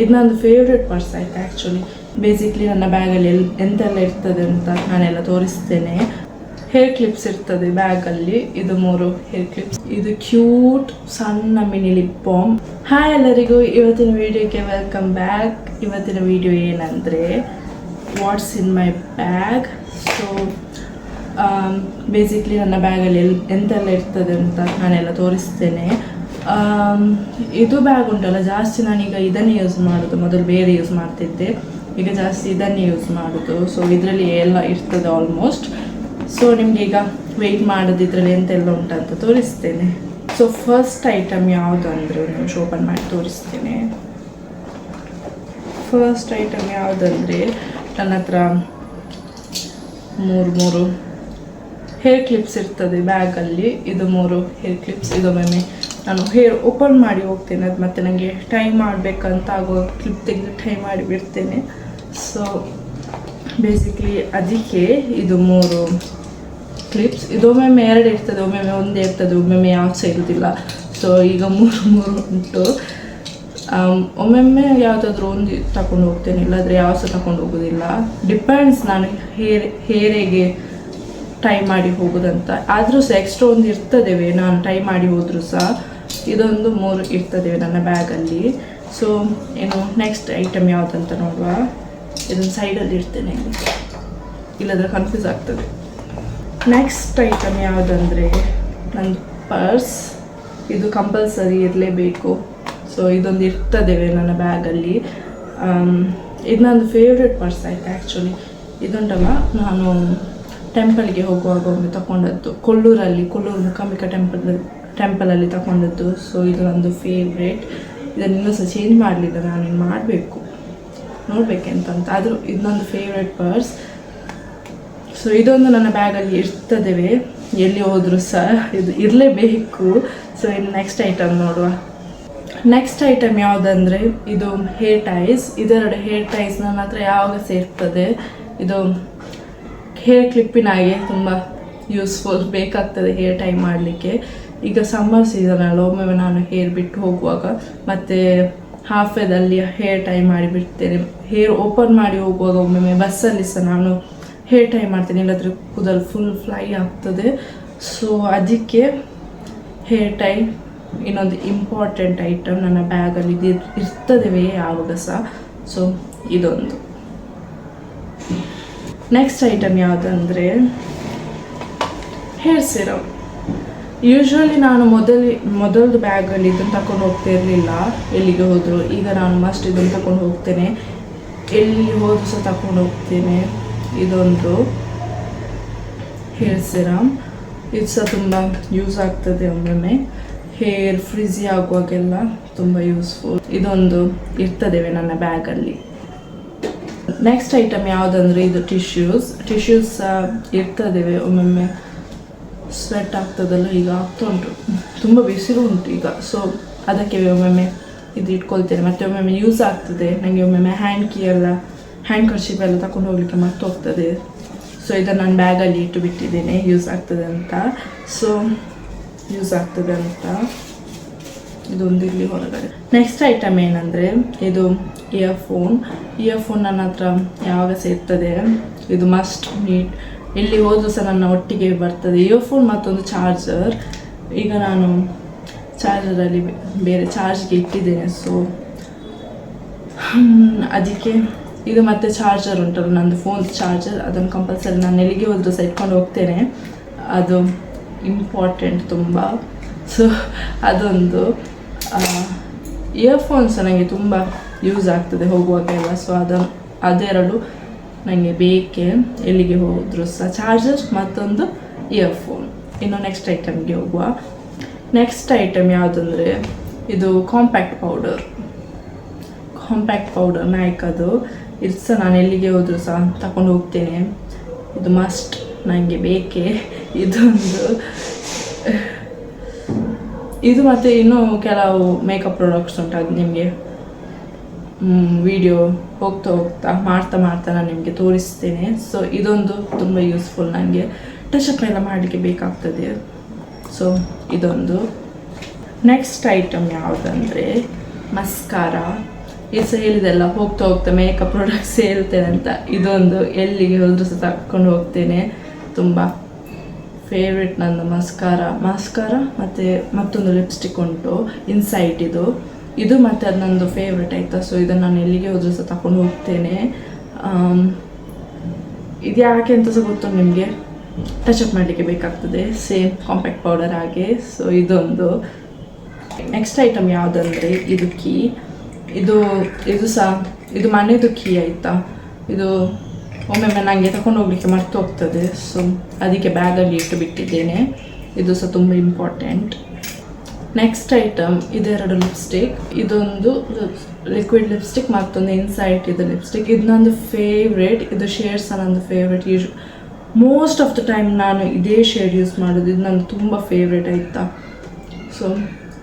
ಇದು ನಂದು favourite purse ಆಯ್ತು ಆ್ಯಕ್ಚುಲಿ ಬೇಸಿಕ್ಲಿ ನನ್ನ ಬ್ಯಾಗಲ್ಲಿ ಎಲ್, ಎಂತೆಲ್ಲ ಇರ್ತದೆ ಅಂತ ನಾನೆಲ್ಲ ತೋರಿಸ್ತೇನೆ. ಹೇರ್ ಕ್ಲಿಪ್ಸ್ ಇರ್ತದೆ ಬ್ಯಾಗಲ್ಲಿ ಇದು ಮೂರು ಹೇರ್ ಕ್ಲಿಪ್ಸ್ ಇದು ಕ್ಯೂಟ್ ಸಣ್ಣ ಮಿನಿ ಲಿಪ್ ಬಾಮ್ ಹಾಯ್ ಎಲ್ಲರಿಗೂ, ಇವತ್ತಿನ ವಿಡಿಯೋಗೆ ವೆಲ್ಕಮ್ ಬ್ಯಾಕ್ ಇವತ್ತಿನ ವಿಡಿಯೋ ಏನಂದರೆ what's in my bag so basically ನನ್ನ ಬ್ಯಾಗಲ್ಲಿ ಎಲ್, ಎಂತೆಲ್ಲ ಇರ್ತದೆ ಅಂತ ನಾನೆಲ್ಲ ತೋರಿಸ್ತೇನೆ. ಇದು ಬ್ಯಾಗ್ ಉಂಟಲ್ಲ, ಜಾಸ್ತಿ ನಾನೀಗ ಇದನ್ನೇ ಯೂಸ್ ಮಾಡೋದು. ಮೊದಲು ಬೇರೆ ಯೂಸ್ ಮಾಡ್ತಿದ್ದೆ. ಈಗ ಜಾಸ್ತಿ ಇದನ್ನೇ ಯೂಸ್ ಮಾಡೋದು. ಸೊ ಇದರಲ್ಲಿ ಎಲ್ಲ ಇರ್ತದೆ ಆಲ್ಮೋಸ್ಟ್ ಸೊ ನಿಮ್ಗೆ ಈಗ ವೆಯ್ಟ್ ಮಾಡೋದು, ಇದರಲ್ಲಿ ಎಂತೆಲ್ಲ ಉಂಟಂತ ತೋರಿಸ್ತೇನೆ. ಸೊ ಫಸ್ಟ್ ಐಟಮ್ ಯಾವುದು ಅಂದರೆ ನಿಮಿಷ ಓಪನ್ ಮಾಡಿ ತೋರಿಸ್ತೇನೆ. ಫಸ್ಟ್ ಐಟಮ್ ಯಾವುದಂದರೆ ನನ್ನ ಹತ್ರ ಮೂರು ಮೂರು ಹೇರ್ ಕ್ಲಿಪ್ಸ್ ಇರ್ತದೆ ಬ್ಯಾಗಲ್ಲಿ ಇದು ಮೂರು ಹೇರ್ ಕ್ಲಿಪ್ಸ್ ಇದೊಮ್ಮೆ ನಾನು ಹೇರ್ ಓಪನ್ ಮಾಡಿ ಹೋಗ್ತೇನೆ. ಅದು ಮತ್ತೆ ನನಗೆ ಟೈಮ್ ಮಾಡಬೇಕಂತ ಆಗೋ ಕ್ಲಿಪ್ ತೆಗೆದು ಟೈಮ್ ಮಾಡಿ ಬಿಡ್ತೇನೆ ಸೊ ಬೇಸಿಕ್ಲಿ ಅದಕ್ಕೆ ಇದು ಮೂರು ಕ್ಲಿಪ್ಸ್ ಇದೊಮ್ಮೆ ಎರಡು ಇರ್ತದೆ ಒಮ್ಮೊಮ್ಮೆ ಒಂದೇ ಇರ್ತದೆ ಒಮ್ಮೊಮ್ಮೆ ಯಾವ್ದು ಸಹ ಇರುವುದಿಲ್ಲ ಸೊ ಈಗ ಮೂರು ಮೂರು ಉಂಟು. ಒಮ್ಮೊಮ್ಮೆ ಯಾವುದಾದ್ರೂ ಒಂದು ತಗೊಂಡು ಹೋಗ್ತೇನೆ. ಇಲ್ಲಾದರೆ ಯಾವ ಸಹ ತಗೊಂಡು ಹೋಗೋದಿಲ್ಲ. ಡಿಪೆಂಡ್ಸ್ ನಾನು ಹೇರ್ ಹೇರೆಗೆ ಟೈ ಮಾಡಿ ಹೋಗೋದಂತ. ಆದರೂ ಸಹ ಎಕ್ಸ್ಟ್ರಾ ಒಂದು ಇರ್ತದೇವೆ ನಾನು ಟೈ ಮಾಡಿ ಹೋದರೂ ಸಹ. ಇದೊಂದು ಮೂರು ಇರ್ತದೆ ನನ್ನ ಬ್ಯಾಗಲ್ಲಿ. ಸೊ ಏನು ನೆಕ್ಸ್ಟ್ ಐಟಮ್ ಯಾವುದಂತ ನೋಡುವ. ಇದನ್ನು ಸೈಡಲ್ಲಿ ಇರ್ತೇನೆ. ಇಲ್ಲಿ. ಇಲ್ಲದ್ರೆ ಕನ್ಫ್ಯೂಸ್ ಆಗ್ತದೆ. ನೆಕ್ಸ್ಟ್ ಐಟಮ್ ಯಾವುದಂದರೆ ನಂದು ಪರ್ಸ್ ಇದು ಕಂಪಲ್ಸರಿ ಇರಲೇಬೇಕು. ಸೊ ಇದೊಂದು ಇರ್ತದೇವೆ ನನ್ನ ಬ್ಯಾಗಲ್ಲಿ. ಇದು ನಂದು ಫೇವ್ರೆಟ್ ಪರ್ಸ್ ಆಯಿತು ಆ್ಯಕ್ಚುಲಿ ಇದುಂಟಲ್ಲ, ನಾನು ಟೆಂಪಲ್ಗೆ ಹೋಗುವಾಗ ಒಮ್ಮೆ ತಗೊಂಡದ್ದು ಕೊಲ್ಲೂರಲ್ಲಿ ಕೊಲ್ಲೂರು ಮುಖಾಂಬಿಕಾ ಟೆಂಪಲ್ ಟೆಂಪಲಲ್ಲಿ ತಗೊಂಡದ್ದು. ಸೊ ಇದು ನಂದು ಫೇವ್ರೇಟ್ ಇದನ್ನೆಲ್ಲ ಸಹ ಚೇಂಜ್ ಮಾಡಲಿಲ್ಲ ನಾನು ಮಾಡಬೇಕು. ನೋಡ್ಬೇಕೆಂತಂತ. ಆದರೂ ಇದೊಂದು ಫೇವ್ರೇಟ್ ಪರ್ಸ್ ಸೊ ಇದೊಂದು ನನ್ನ ಬ್ಯಾಗಲ್ಲಿ ಇರ್ತದೆ ಎಲ್ಲಿ ಹೋದರೂ ಸಹ ಇದು ಇರಲೇಬೇಕು. ಸೊ ಇನ್ನು ನೆಕ್ಸ್ಟ್ ಐಟಮ್ ನೋಡುವ. ನೆಕ್ಸ್ಟ್ ಐಟಮ್ ಯಾವುದಂದರೆ, ಇದು ಹೇರ್ ಟೈಸ್ ಇದೆರಡು ಹೇರ್ ಟೈಸ್ ನನ್ನ ಹತ್ರ ಯಾವಾಗ ಸೇರ್ತದೆ? ಇದು ಹೇರ್ ಕ್ಲಿಪ್ಪಿನ ಹಾಗೆ ತುಂಬ ಯೂಸ್ಫುಲ್ ಬೇಕಾಗ್ತದೆ ಹೇರ್ ಟೈ ಮಾಡಲಿಕ್ಕೆ. ಈಗ ಸಮ್ಮರ್ ಸೀಸನ್ ಅಲ್ಲ ಒಮ್ಮೊಮ್ಮೆ ನಾನು ಹೇರ್ ಬಿಟ್ಟು ಹೋಗುವಾಗ ಮತ್ತು ಹಾಫೆದಲ್ಲಿ ಹೇರ್ ಟೈ ಮಾಡಿ ಬಿಡ್ತೇನೆ. ಹೇರ್ ಓಪನ್ ಮಾಡಿ ಹೋಗುವಾಗ ಒಮ್ಮೊಮ್ಮೆ ಬಸ್ಸಲ್ಲಿ ಸಹ ನಾನು ಹೇರ್ ಟೈ ಮಾಡ್ತೇನೆ. ಇಲ್ಲದ್ರೆ ಕೂದಲು ಫುಲ್ ಫ್ಲೈ ಆಗ್ತದೆ. ಸೊ ಅದಕ್ಕೆ ಹೇರ್ ಟೈ ಇನ್ನೊಂದು ಇಂಪಾರ್ಟೆಂಟ್ ಐಟಮ್ ನನ್ನ ಬ್ಯಾಗಲ್ಲಿ ಇದು ಇರ್ತದೆವೇ ಯಾವಾಗ ಸಹ. ಸೊ ಇದೊಂದು. ನೆಕ್ಸ್ಟ್ ಐಟಮ್ ಯಾವುದಂದರೆ ಹೇರ್ ಸಿರಮ್ ಯೂಶ್ವಲಿ ನಾನು ಮೊದಲು, ಮೊದಲದು ಬ್ಯಾಗಲ್ಲಿ ಇದನ್ನು ತಗೊಂಡು ಹೋಗ್ತಾ ಇರಲಿಲ್ಲ, ಎಲ್ಲಿಗೆ ಹೋದರು. ಈಗ ನಾನು ಮಸ್ಟ್ ಇದನ್ನು ತಗೊಂಡು ಹೋಗ್ತೇನೆ. ಎಲ್ಲಿ ಹೋದ್ರು ಸಹ ತಗೊಂಡು ಹೋಗ್ತೇನೆ. ಇದೊಂದು ಹೇರ್ ಸಿರಮ್. ಇದು ಸಹ ತುಂಬ ಯೂಸ್ ಆಗ್ತದೆ ಒಮ್ಮೊಮ್ಮೆ. ಹೇರ್ ಫ್ರಿಜಿ ಆಗುವಾಗೆಲ್ಲ ತುಂಬ ಯೂಸ್ಫುಲ್ ಇದೊಂದು ಇರ್ತದೆ ನನ್ನ ಬ್ಯಾಗಲ್ಲಿ. ನೆಕ್ಸ್ಟ್ ಐಟಮ್ ಯಾವುದಂದ್ರೆ ಇದು ಟಿಶ್ಯೂಸ್ ಟಿಶ್ಯೂಸ್ ಸಹ ಇರ್ತದೆ ಒಮ್ಮೊಮ್ಮೆ. ಸ್ವೆಟ್ ಆಗ್ತದಲ್ಲ ಈಗ ಆಗ್ತಾ ಉಂಟು. ತುಂಬ ಬಿಸಿಲು ಉಂಟು ಈಗ. ಸೊ ಅದಕ್ಕೆ ಒಮ್ಮೊಮ್ಮೆ ಇದು ಇಟ್ಕೊಳ್ತೇನೆ. ಮತ್ತೆ ಒಮ್ಮೊಮ್ಮೆ ಯೂಸ್ ಆಗ್ತದೆ. ನನಗೆ ಒಮ್ಮೊಮ್ಮೆ ಹ್ಯಾಂಡ್ ಕೀ ಎಲ್ಲ ಹ್ಯಾಂಡ್ ಕರ್ಶಿಪ್ ಎಲ್ಲ ತಗೊಂಡು ಹೋಗ್ಲಿಕ್ಕೆ ಮತ್ತೆ ಹೋಗ್ತದೆ. ಸೊ ಇದನ್ನು ನಾನು ಬ್ಯಾಗಲ್ಲಿ ಇಟ್ಟು ಬಿಟ್ಟಿದ್ದೇನೆ. ಯೂಸ್ ಆಗ್ತದೆ ಅಂತ. ಸೊ ಯೂಸ್ ಆಗ್ತದೆ ಅಂತ. ಇದೊಂದು ಇಲ್ಲಿ ಹೊರಗಡೆ. ನೆಕ್ಸ್ಟ್ ಐಟಮ್ ಏನಂದರೆ, ಇದು ಇಯರ್ಫೋನ್ ಇಯರ್ಫೋನ್ ನನ್ನ ಹತ್ರ ಯಾವಾಗ ಸೇರ್ತದೆ? ಇದು ಮಸ್ಟ್ ನೀಟ್ ಎಲ್ಲಿ ಹೋದರೂ ಸಹ ನನ್ನ ಒಟ್ಟಿಗೆ ಬರ್ತದೆ. ಇಯರ್ಫೋನ್ ಮತ್ತೊಂದು ಚಾರ್ಜರ್ ಈಗ ನಾನು ಚಾರ್ಜರಲ್ಲಿ ಬೇರೆ ಚಾರ್ಜ್ಗೆ ಇಟ್ಟಿದ್ದೇನೆ. ಸೊ ಅದಕ್ಕೆ ಇದು ಮತ್ತೆ ಚಾರ್ಜರ್ ಉಂಟಲ್ಲ, ನಂದು ಫೋನ್ ಚಾರ್ಜರ್ ಅದನ್ನು ಕಂಪಲ್ಸರಿ ನಾನು ಎಲ್ಲಿಗೆ ಹೋದರೂ ಸಹ ಇಟ್ಕೊಂಡು ಹೋಗ್ತೇನೆ. ಅದು ಇಂಪಾರ್ಟೆಂಟ್ ತುಂಬ. ಸೊ ಅದೊಂದು ಇಯರ್ಫೋನ್ಸ್ ನನಗೆ ತುಂಬ ಯೂಸ್ ಆಗ್ತದೆ ಹೋಗುವಾಗೆಲ್ಲ. ಸೊ ಅದನ್ನು ಅದೆರಡು ನನಗೆ ಬೇಕೇ, ಎಲ್ಲಿಗೆ ಹೋದರೂ ಸಹ ಚಾರ್ಜರ್ ಮತ್ತೊಂದು ಇಯರ್ಫೋನ್ ಇನ್ನು ನೆಕ್ಸ್ಟ್ ಐಟಮ್ಗೆ ಹೋಗುವ. ನೆಕ್ಸ್ಟ್ ಐಟಮ್ ಯಾವುದಂದರೆ, ಇದು ಕಾಂಪ್ಯಾಕ್ಟ್ ಪೌಡರ್ ಕಾಂಪ್ಯಾಕ್ಟ್ ಪೌಡರ್ ನಾಯ್ಕದು ಇದು ಸಹ ನಾನು ಎಲ್ಲಿಗೆ ಹೋದರೂ ಸಹ ತಗೊಂಡು ಹೋಗ್ತೇನೆ. ಇದು ಮಸ್ಟ್ ನನಗೆ ಬೇಕೇ. ಇದೊಂದು, ಇದು ಮತ್ತು ಇನ್ನೂ ಕೆಲವು ಮೇಕಪ್ ಪ್ರಾಡಕ್ಟ್ಸ್ ಉಂಟು ಅದು ನಿಮಗೆ. ವಿಡಿಯೋ ಹೋಗ್ತಾ ಹೋಗ್ತಾ ಮಾಡ್ತಾ ಮಾಡ್ತಾ ನಾನು ನಿಮಗೆ ತೋರಿಸ್ತೇನೆ. ಸೊ ಇದೊಂದು ತುಂಬ ಯೂಸ್ಫುಲ್ ನನಗೆ ಟಚಪ್ ಎಲ್ಲ ಮಾಡಲಿಕ್ಕೆ ಬೇಕಾಗ್ತದೆ. ಸೊ ಇದೊಂದು. ನೆಕ್ಸ್ಟ್ ಐಟಮ್ ಯಾವುದಂದರೆ ಮಸ್ಕಾರ ಈ ಸಹ ಹೇಳಿದೆಲ್ಲ ಹೋಗ್ತಾ ಹೋಗ್ತಾ ಮೇಕಪ್ ಪ್ರಾಡಕ್ಟ್ಸ್ ಹೇಳ್ತೇನೆ ಅಂತ ಇದೊಂದು ಎಲ್ಲಿಗೆ ಹೋದರೂ ಸಹ ತಕ್ಕೊಂಡು ಹೋಗ್ತೇನೆ. ತುಂಬ ಫೇವ್ರೆಟ್ ನನ್ನ ಮಸ್ಕಾರ ಮಸ್ಕಾರ ಮತ್ತು ಮತ್ತೊಂದು ಲಿಪ್ಸ್ಟಿಕ್ ಉಂಟು ಇನ್ಸೈಟ್ ಇದು. ಇದು ಮತ್ತೆ ಅದು ನಂದು ಫೇವ್ರೆಟ್ ಆಯಿತಾ? ಸೊ ಇದನ್ನು ನಾನು ಎಲ್ಲಿಗೆ ಹೋದ್ರೂ ಸಹ ತಗೊಂಡು ಹೋಗ್ತೇನೆ. ಇದು ಯಾಕೆ ಅಂತ ಸಹ ಗೊತ್ತು ನಿಮಗೆ? ಅಪ್ ಮಾಡಲಿಕ್ಕೆ ಬೇಕಾಗ್ತದೆ. ಸೇಮ್ ಕಾಂಪ್ಯಾಕ್ಟ್ ಪೌಡರ್ ಹಾಗೆ. ಸೊ ಇದೊಂದು ನೆಕ್ಸ್ಟ್ ಐಟಮ್ ಯಾವುದಂದರೆ ಇದು ಕೀ. ಇದು ಇದು ಸಹ, ಇದು ಮನೆದು ಕೀ ಆಯಿತಾ? ಇದು ಒಮ್ಮೊಮ್ಮೆ ನನಗೆ ತಗೊಂಡು ಹೋಗ್ಲಿಕ್ಕೆ ಮರ್ತು ಹೋಗ್ತದೆ. ಸೊ ಅದಕ್ಕೆ ಬ್ಯಾಗಲ್ಲಿ ಇಟ್ಟು ಬಿಟ್ಟಿದ್ದೇನೆ. ಇದು ಸಹ ತುಂಬ ಇಂಪಾರ್ಟೆಂಟ್ ನೆಕ್ಸ್ಟ್ ಐಟಮ್ ಇದೆರಡು ಲಿಪ್ಸ್ಟಿಕ್ ಇದೊಂದು ಲಿಕ್ವಿಡ್ ಲಿಪ್ಸ್ಟಿಕ್ ಮತ್ತೊಂದು ಇನ್ಸೈಟ್ ಇದು ಲಿಪ್ಸ್ಟಿಕ್ ಇದು ನಂದು ಫೇವ್ರೇಟ್ ಇದು ಶೇಡ್ಸ್ ನಂದು favourite use most of the time ನಾನು ಇದೇ ಶೇಡ್ ಯೂಸ್ ಮಾಡೋದು. ಇದು ನಂದು ತುಂಬ ಫೇವ್ರೇಟ್ ಆಯಿತಾ? ಸೊ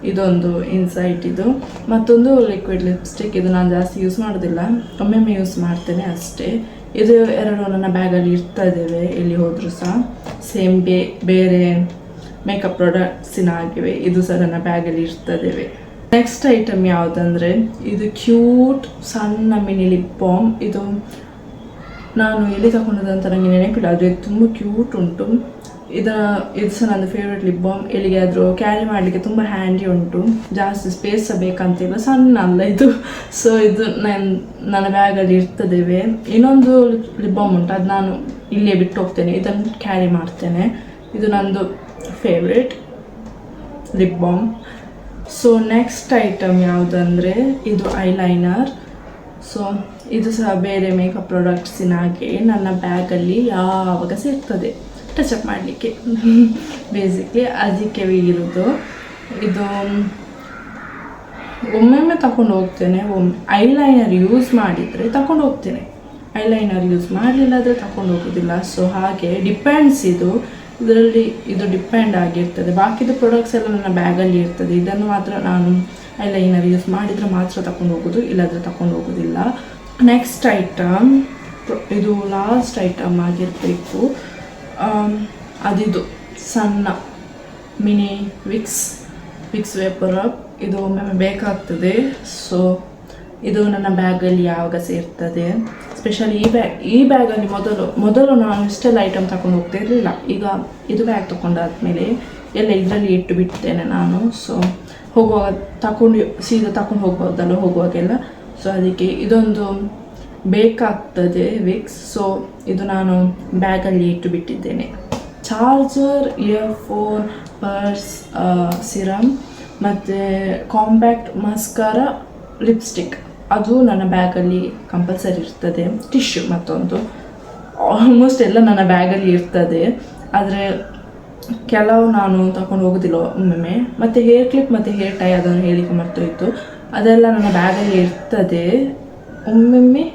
ಇದೊಂದು ಇನ್ಸೈಟ್ ಇದು. ಮತ್ತೊಂದು ಲಿಕ್ವಿಡ್ ಲಿಪ್ಸ್ಟಿಕ್ ಇದು ನಾನು ಜಾಸ್ತಿ ಯೂಸ್ ಮಾಡೋದಿಲ್ಲ. ಒಮ್ಮೆಮ್ಮೆ ಯೂಸ್ ಮಾಡ್ತೇನೆ ಅಷ್ಟೇ. ಇದು ಎರಡು ನನ್ನ ಬ್ಯಾಗಲ್ಲಿ ಇರ್ತದೇವೆ ಎಲ್ಲಿ ಹೋದರೂ ಸಹ. ಸೇಮ್ ಬೇ, ಬೇರೆ ಮೇಕಪ್ ಪ್ರಾಡಕ್ಟ್ಸಿನ ಆಗಿವೆ ಇದು ಸಹ ನನ್ನ ಬ್ಯಾಗಲ್ಲಿ ಇರ್ತದೆ ನೆಕ್ಸ್ಟ್ ಐಟಮ್ ಯಾವುದಂದರೆ, ಇದು ಕ್ಯೂಟ್ ಸಣ್ಣ ಮಿನಿ ಲಿಪ್ ಬಾಮ್ ಇದು ನಾನು ಎಲ್ಲಿ ತಗೊಂಡದಂತ ನನಗೆ ನೆನಪಿಲ್ಲ, ಆದರೆ ಇದು ತುಂಬ ಕ್ಯೂಟ್ ಉಂಟು. ಇದರ, ಇದು ಸಹ ನನ್ನ ಫೇವ್ರೆಟ್ ಲಿಪ್ ಬಾಮ್ ಎಲ್ಲಿಗಾದರೂ ಕ್ಯಾರಿ ಮಾಡಲಿಕ್ಕೆ ತುಂಬ ಹ್ಯಾಂಡಿ ಉಂಟು. ಜಾಸ್ತಿ ಸ್ಪೇಸ್ ಸಹ ಬೇಕಂತಿಲ್ಲ. ಸಣ್ಣ ಅಲ್ಲ ಇದು. ಸೊ ಇದು ನನ್ನ ನನ್ನ ಬ್ಯಾಗಲ್ಲಿ ಇರ್ತದೇವೆ ಇನ್ನೊಂದು ಲಿಪ್ ಬಾಮ್ ಉಂಟು. ಅದು ನಾನು ಇಲ್ಲೇ ಬಿಟ್ಟು ಹೋಗ್ತೇನೆ. ಇದನ್ನು ಕ್ಯಾರಿ ಮಾಡ್ತೇನೆ. ಇದು ನಂದು favourite lip balm so next item ಯಾವುದಂದರೆ ಇದು ಐಲೈನರ್ ಸೊ ಇದು ಸಹ ಬೇರೆ ಮೇಕಪ್ ಪ್ರಾಡಕ್ಟ್ಸಿನ ಹಾಗೆ ನನ್ನ ಬ್ಯಾಗಲ್ಲಿ ಯಾವಾಗ ಸಿಗ್ತದೆ. ಟಚಪ್ ಮಾಡಲಿಕ್ಕೆ. ಬೇಸಿಕ್ಲಿ ಅದಕ್ಕೆ ಇರೋದು. ಇದು, ಒಮ್ಮೊಮ್ಮೆ ತಗೊಂಡು ಹೋಗ್ತೇನೆ. ಒಮ್ಮೆ ಐಲೈನರ್ ಯೂಸ್ ಮಾಡಿದರೆ ತಗೊಂಡು ಹೋಗ್ತೇನೆ. ಐಲೈನರ್ ಯೂಸ್ ಮಾಡಲಿಲ್ಲ ಅಂದರೆ ತಗೊಂಡು ಹೋಗೋದಿಲ್ಲ. ಸೊ ಹಾಗೆ ಡಿಪೆಂಡ್ಸ್ ಇದು. ಇದರಲ್ಲಿ ಇದು ಡಿಪೆಂಡ್ ಆಗಿರ್ತದೆ. ಬಾಕಿದು ಪ್ರಾಡಕ್ಟ್ಸ್ ಎಲ್ಲ ನನ್ನ ಬ್ಯಾಗಲ್ಲಿ ಇರ್ತದೆ. ಇದನ್ನು ಮಾತ್ರ ನಾನು ಐಲೈನರ್ ಯೂಸ್ ಮಾಡಿದರೆ ಮಾತ್ರ ತಗೊಂಡು ಹೋಗೋದು, ಇಲ್ಲಾದರೆ ತಗೊಂಡು ಹೋಗೋದಿಲ್ಲ. ನೆಕ್ಸ್ಟ್ ಐಟಮ್ ಇದು ಲಾಸ್ಟ್ ಐಟಮ್ ಆಗಿರಬೇಕು. ಅದಿದು ಸಣ್ಣ ಮಿನಿ ವಿಕ್ಸ್ ವಿಕ್ಸ್ ವೇಪರ್ ಇದು ಒಮ್ಮೆ ಬೇಕಾಗ್ತದೆ. ಸೊ ಇದು ನನ್ನ ಬ್ಯಾಗಲ್ಲಿ ಯಾವಾಗ ಸೇರ್ತದೆ? ಸ್ಪೆಷಲಿ ಈ ಬ್ಯಾಗ್ ಈ ಬ್ಯಾಗಲ್ಲಿ ಮೊದಲು ಮೊದಲು ನಾನು ಇಷ್ಟೆಲ್ಲ ಐಟಮ್ ತಗೊಂಡು ಹೋಗ್ತಾ ಇರಲಿಲ್ಲ. ಈಗ ಇದು ಬ್ಯಾಗ್ ತೊಗೊಂಡಾದ್ಮೇಲೆ ಎಲ್ಲ ಇದರಲ್ಲಿ ಇಟ್ಟು ಬಿಡ್ತೇನೆ ನಾನು. ಸೊ ಹೋಗುವಾಗ ತಗೊಂಡು ಸೀದಾ ತಗೊಂಡು ಹೋಗ್ಬೋದಲ್ಲ, ಹೋಗುವಾಗೆಲ್ಲ. ಸೊ ಅದಕ್ಕೆ ಇದೊಂದು ಬೇಕಾಗ್ತದೆ ವಿಕ್ಸ್ ಸೊ ಇದು ನಾನು ಬ್ಯಾಗಲ್ಲಿ ಇಟ್ಟು ಬಿಟ್ಟಿದ್ದೇನೆ. ಚಾರ್ಜರ್ ಇಯರ್ಫೋನ್ ಪರ್ಸ್ ಸಿರಮ್ ಮತ್ತು ಕಾಂಪ್ಯಾಕ್ಟ್ ಮಸ್ಕಾರ ಲಿಪ್ಸ್ಟಿಕ್ ಅದು ನನ್ನ ಬ್ಯಾಗಲ್ಲಿ ಕಂಪಲ್ಸರಿ ಇರ್ತದೆ, ಟಿಶ್ಯೂ ಮತ್ತೊಂದು. ಆಲ್ಮೋಸ್ಟ್ ಎಲ್ಲ ನನ್ನ ಬ್ಯಾಗಲ್ಲಿ ಇರ್ತದೆ. ಆದರೆ ಕೆಲವು ನಾನು ತಗೊಂಡು ಹೋಗೋದಿಲ್ಲ ಒಮ್ಮೊಮ್ಮೆ. ಮತ್ತು ಹೇರ್ ಕ್ಲಿಪ್ ಮತ್ತು ಹೇರ್ ಟೈ ಅದನ್ನು ಹೇಳಿಕೆ ಮರ್ತೋಯ್ತು. ಅದೆಲ್ಲ ನನ್ನ ಬ್ಯಾಗಲ್ಲಿ ಇರ್ತದೆ. ಒಮ್ಮೊಮ್ಮೆ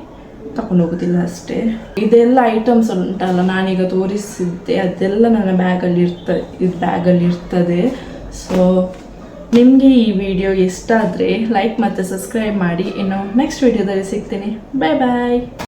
ತಗೊಂಡು ಹೋಗೋದಿಲ್ಲ ಅಷ್ಟೇ. ಇದೆಲ್ಲ ಐಟಮ್ಸ್ ಉಂಟಲ್ಲ, ನಾನೀಗ ತೋರಿಸಿದ್ದೆ. ಅದೆಲ್ಲ ನನ್ನ ಬ್ಯಾಗಲ್ಲಿ ಇರ್ತದೆ ಇದು ಬ್ಯಾಗಲ್ಲಿ ಇರ್ತದೆ. ಸೊ ನಿಮಗೆ ಈ ವಿಡಿಯೋ ಇಷ್ಟ ಆದರೆ ಲೈಕ್ ಮತ್ತು ಸಬ್ಸ್ಕ್ರೈಬ್ ಮಾಡಿ. ಇನ್ನು ನೆಕ್ಸ್ಟ್ ವಿಡಿಯೋದಲ್ಲಿ ಸಿಗ್ತೀನಿ. ಬಾಯ್ ಬಾಯ್